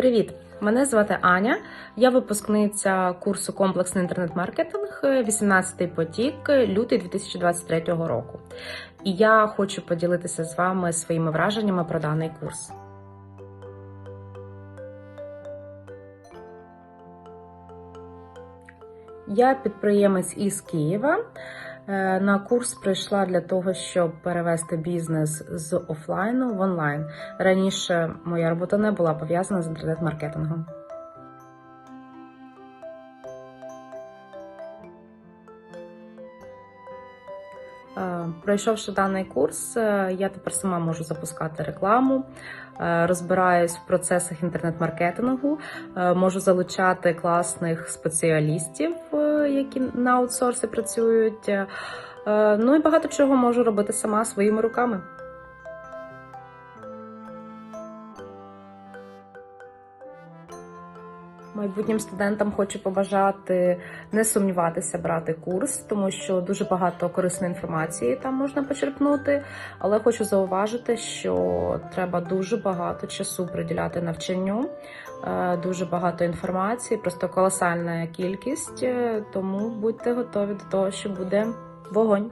Привіт! Мене звати Аня. Я випускниця курсу комплексний інтернет-маркетинг 18-й потік, лютий 2023 року. І я хочу поділитися з вами своїми враженнями про даний курс. Я підприємець із Києва. Е, На курс прийшла для того, щоб перевести бізнес з офлайну в онлайн. Раніше моя робота не була пов'язана з інтернет-маркетингом. Е, Пройшовши даний курс, е, я тепер сама можу запускати рекламу, розбираюсь в процесах інтернет-маркетингу, можу залучати класних спеціалістів, які на аутсорсі працюють. е, Ну і багато чого можу робити сама своїми руками. Майбутнім студентам хочу побажати не сумніватися брати курс, тому що дуже багато корисної інформації там можна почерпнути. Але хочу зауважити, що треба дуже багато часу приділяти навчанню, е, дуже багато інформації, просто колосальна кількість. е, Тому будьте готові до того, що буде вогонь.